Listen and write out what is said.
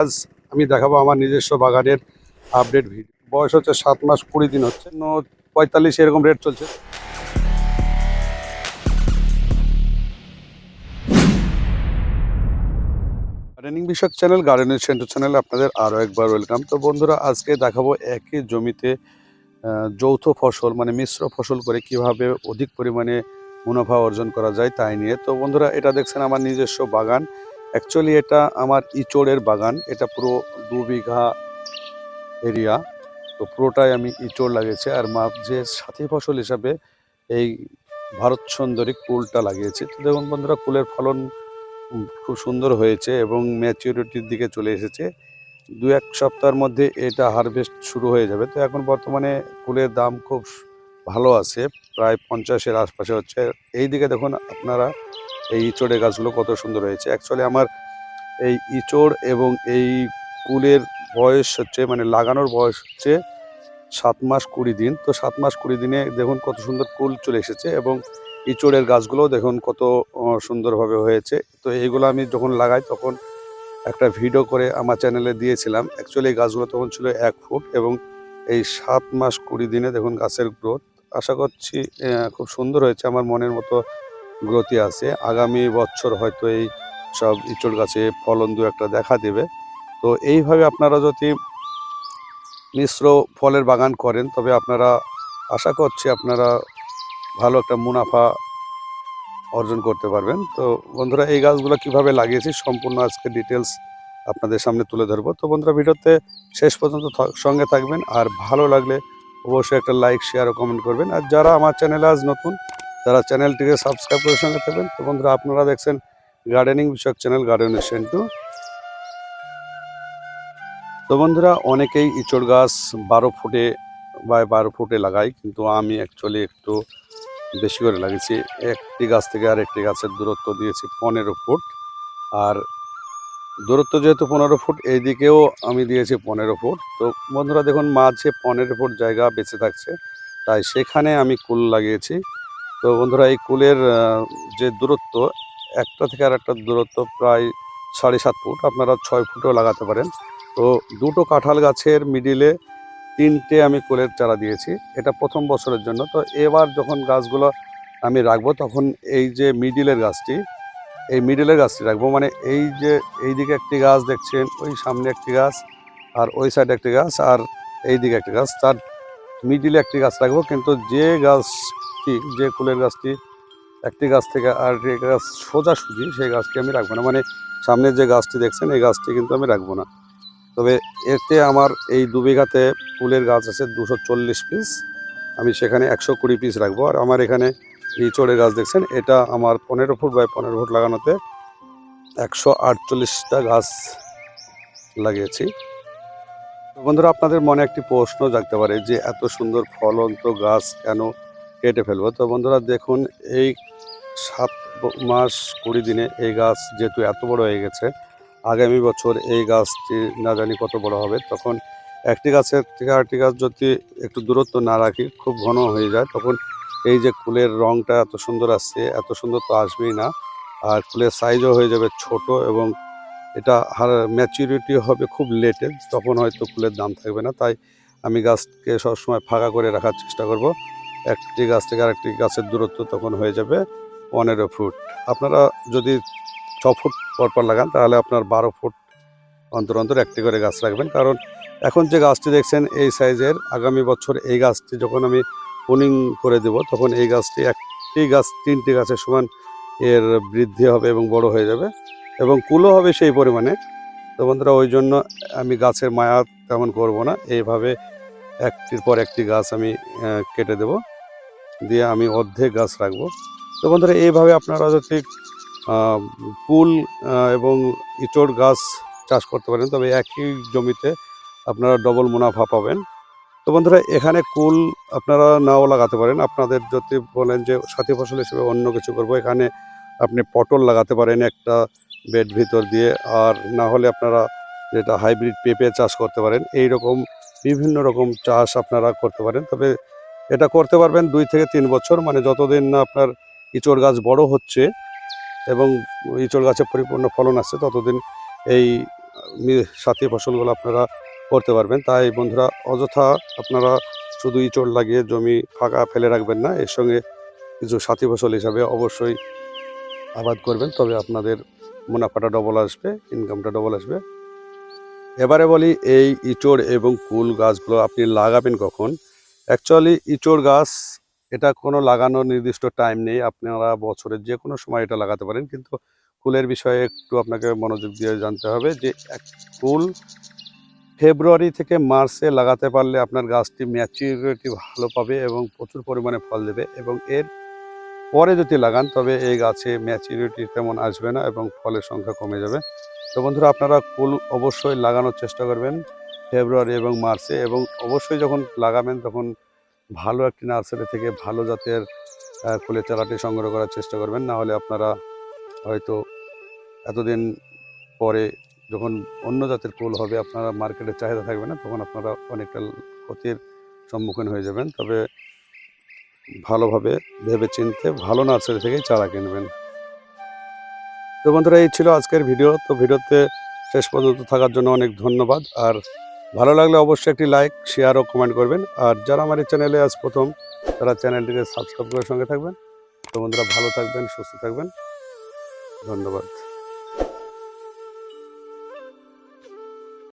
আজ আমি দেখাবো আমার নিজস্ব বাগানের আপডেট ভিডিও বয়স হচ্ছে সাত মাস কুড়ি দিন হচ্ছে। পঁয়তাল্লিশ এরকম রেট চলছে। গার্ডেনিং বিষয়ক চ্যানেল গার্ডেনের সেন্টার চ্যানেল আপনাদের আরও একবার ওয়েলকাম তো বন্ধুরা, আজকে দেখাবো একই জমিতে যৌথ ফসল মানে মিশ্র ফসল করে কীভাবে অধিক পরিমাণে মুনাফা অর্জন করা যায় তাই নিয়ে। তো বন্ধুরা, এটা দেখছেন আমার নিজস্ব বাগান। অ্যাকচুয়ালি এটা আমার ইচড়ের বাগান। এটা পুরো দু বিঘা এরিয়া তো পুরোটাই আমি ইচড় লাগিয়েছি। আর মাঝে সাথী ফসল হিসাবে এই ভারত সুন্দরী কুলটা লাগিয়েছি। তো দেখুন বন্ধুরা, কুলের ফলন খুব সুন্দর হয়েছে এবং ম্যাচিউরিটির দিকে চলে এসেছে। দু এক সপ্তাহের মধ্যে এটা হারভেস্ট শুরু হয়ে যাবে। তো এখন বর্তমানে কুলের দাম খুব ভালো আছে। প্রায় পঞ্চাশের আশপাশে হচ্ছে। এই দিকে দেখুন আপনারা এই ইচড়ের গাছগুলো কত সুন্দর হয়েছে। অ্যাকচুয়ালি আমার এই ইচড় এবং এই কুলের বয়স হচ্ছে মানে লাগানোর বয়স হচ্ছে সাত মাস কুড়ি দিন। তো সাত মাস কুড়ি দিনে দেখুন কত সুন্দর কুল চলে এসেছে এবং ইচড়ের গাছগুলোও দেখুন কত সুন্দরভাবে হয়েছে। তো এইগুলো আমি যখন লাগাই তখন একটা ভিডিও করে আমার চ্যানেলে দিয়েছিলাম। অ্যাকচুয়ালি এই গাছগুলো তখন ছিল এক ফুট এবং এই সাত মাস কুড়ি দিনে দেখুন গাছের গ্রোথ আশা করছি খুব সুন্দর হয়েছে। আমার মনের মতো গ্রোথই আছে। আগামী বছর হয়তো এই সব ইঁচড় গাছে ফলন দু একটা দেখা দেবে। তো এইভাবে আপনারা যদি মিশ্র ফলের বাগান করেন, তবে আপনারা আশা করছি আপনারা ভালো একটা মুনাফা অর্জন করতে পারবেন। তো বন্ধুরা, এই গাছগুলো কীভাবে লাগিয়েছি সম্পূর্ণ আজকে ডিটেলস আপনাদের সামনে তুলে ধরবো। তো বন্ধুরা, ভিডিওতে শেষ পর্যন্ত সঙ্গে থাকবেন। আর ভালো লাগলে অবশ্যই একটা লাইক, শেয়ার ও কমেন্ট করবেন। আর যারা আমার চ্যানেলে আজ নতুন তারা চ্যানেলটিকে সাবস্ক্রাইব করে সঙ্গে থাকবেন। তো বন্ধুরা, আপনারা দেখছেন গার্ডেনিং বিষয়ক চ্যানেল গার্ডেনের সেন্টু তো বন্ধুরা, অনেকেই ইচড় গাছ বারো ফুটে বা বারো ফুটে লাগাই, কিন্তু আমি অ্যাকচুয়ালি একটু বেশি করে লাগিয়েছি। একটি গাছ থেকে আর একটি গাছের দূরত্ব দিয়েছি পনেরো ফুট। আর দূরত্ব যেহেতু পনেরো ফুট, এইদিকেও আমি দিয়েছি পনেরো ফুট। তো বন্ধুরা, দেখুন, মাঝে পনেরো ফুট জায়গা বেঁচে থাকছে, তাই সেখানে আমি কুল লাগিয়েছি। তো বন্ধুরা, এই কুলের যে দূরত্ব, একটা থেকে আর একটা দূরত্ব প্রায় সাড়ে সাত ফুট, আপনারা ছয় ফুটও লাগাতে পারেন। তো দুটো কাঁঠাল গাছের মিডিলে তিনটে আমি কুলের চারা দিয়েছি, এটা প্রথম বছরের জন্য। তো এবার যখন গাছগুলো আমি রাখব, তখন এই যে মিডিলের গাছটি, এই মিডিলের গাছটি রাখব মানে এই যে এই দিকে একটি গাছ দেখছেন, ওই সামনে একটি গাছ, আর ওই সাইডে একটি গাছ, আর এই দিকে একটি গাছ, তার মিডিলে একটি গাছ রাখব, কিন্তু যে গাছটি যে কুলের গাছটি, একটি গাছ থেকে আর একটি গাছ সোজাসুজি, সেই গাছটি আমি রাখব না। মানে সামনে যে গাছটি দেখছেন, এই গাছটি কিন্তু আমি রাখব না। তবে এতে আমার এই দু বিঘাতে ফুলের গাছ আছে দুশো চল্লিশ পিস আমি সেখানে একশো কুড়ি পিস রাখব। আর আমার এখানে ইঁচড়ের গাছ দেখছেন, এটা আমার পনেরো ফুট বাই পনেরো ফুট লাগানোতে একশো আটচল্লিশটা গাছ লাগিয়েছি। বন্ধুরা, আপনাদের মনে একটি প্রশ্ন জাগতে পারে যে এত সুন্দর ফলন্ত গাছ কেন কেটে ফেলব? তো বন্ধুরা, দেখুন, এই সাত মাস কুড়ি দিনে এই গাছ যেহেতু এত বড় হয়ে গেছে, আগামী বছর এই গাছটি না জানি কত বড় হবে। তখন একটি গাছের থেকে আরেকটি গাছ যদি একটু দূরত্ব না রাখি, খুব ঘন হয়ে যায়, তখন এই যে ফুলের রংটা এত সুন্দর আসছে, এত সুন্দর তো আসবেই না। আর ফুলের সাইজও হয়ে যাবে ছোট এবং এটা হার ম্যাচুরিটি হবে খুব লেটে তখন হয়তো ফুলের দাম থাকবে না। তাই আমি গাছকে সবসময় ফাঁকা করে রাখার চেষ্টা করব। একটি গাছ থেকে আরেকটি গাছের দূরত্ব তখন হয়ে যাবে পনেরো ফুট। আপনারা যদি ছ ফুট পরপর লাগান, তাহলে আপনার বারো ফুট অন্তর অন্তর একটি করে গাছ রাখবেন। কারণ এখন যে গাছটি দেখছেন, এই সাইজের আগামী বছর এই গাছটি যখন আমি পুনিং করে দেব, তখন এই গাছটি একটি গাছ তিনটি গাছের সমান এর বৃদ্ধি হবে এবং বড় হয়ে যাবে। এবং কুলও হবে সেই পরিমাণে। তো বন্ধুরা, ওই জন্য আমি গাছের মায়া তেমন করব না। এইভাবে একটির পর একটি গাছ আমি কেটে দেব। দিয়ে আমি অর্ধেক গাছ রাখব। তো বন্ধুরা, এইভাবে আপনারা যদি কুল এবং ইঁচড় গাছ চাষ করতে পারেন, তবে একই জমিতে আপনারা ডবল মুনাফা পাবেন। তো বন্ধুরা, এখানে কুল আপনারা নাও লাগাতে পারেন। আপনাদের যদি বলেন যে সাথী ফসল হিসেবে অন্য কিছু করব, এখানে আপনি পটল লাগাতে পারেন একটা বেড ভিতর দিয়ে, আর না হলে আপনারা যেটা হাইব্রিড পেঁপে চাষ করতে পারেন এই রকম বিভিন্ন রকম চাষ আপনারা করতে পারেন। তবে এটা করতে পারবেন দুই থেকে তিন বছর মানে যতদিন না আপনার ইঁচড় গাছ বড় হচ্ছে এবং ইঁচড় গাছে পরিপূর্ণ ফলন আসছে ততদিন এই সাথী ফসলগুলো আপনারা করতে পারবেন। তাই বন্ধুরা, অযথা আপনারা শুধু ইঁচড় লাগিয়ে জমি ফাঁকা ফেলে রাখবেন না, এর সঙ্গে কিছু সাথী ফসল হিসাবে অবশ্যই আবাদ করবেন। তবে আপনাদের মুনাফাটা ডবল আসবে ইনকামটা ডবল আসবে। এবারে বলি এই ইঁচড় এবং কুল গাছগুলো আপনি লাগাবেন কখন? অ্যাকচুয়ালি ইঁচড় গাছ, এটা কোনো লাগানোর নির্দিষ্ট টাইম নেই। আপনারা বছরের যে কোনো সময় এটা লাগাতে পারেন, কিন্তু কুলের বিষয়ে একটু আপনাকে মনোযোগ দিয়ে জানতে হবে যে এক কুল ফেব্রুয়ারি থেকে মার্চে লাগাতে পারলে আপনার গাছটি ম্যাচিউরিটি ভালো পাবে এবং প্রচুর পরিমাণে ফল দেবে এবং এর পরে যদি লাগান, তবে এই গাছে ম্যাচিউরিটি তেমন আসবে না এবং ফলের সংখ্যা কমে যাবে। তো বন্ধুরা, আপনারা কুল অবশ্যই লাগানোর চেষ্টা করবেন ফেব্রুয়ারি এবং মার্চে এবং অবশ্যই যখন লাগাবেন তখন ভালো একটি নার্সারি থেকে ভালো জাতের কুলের চারাটি সংগ্রহ করার চেষ্টা করবেন। না হলে আপনারা হয়তো এতদিন পরে যখন অন্য জাতের কুল হবে, আপনারা মার্কেটে চাহিদা থাকবে না, তখন আপনারা অনেকটা ক্ষতির সম্মুখীন হয়ে যাবেন। তবে ভালোভাবে ভেবে চিনতে ভালো নার্সারি থেকেই চারা কিনবেন। তো বন্ধুরা, এই ছিল আজকের ভিডিও। তো ভিডিওতে শেষ পর্যন্ত থাকার জন্য অনেক ধন্যবাদ। আর ভালো লাগলে অবশ্যই একটি লাইক, শেয়ার ও কমেন্ট করবেন। আর যারা আমার এই চ্যানেলে আজ প্রথম, তারা চ্যানেলটিকে সাবস্ক্রাইব করে সঙ্গে থাকবেন। তো বন্ধুরা, ভালো থাকবেন, সুস্থ থাকবেন। ধন্যবাদ।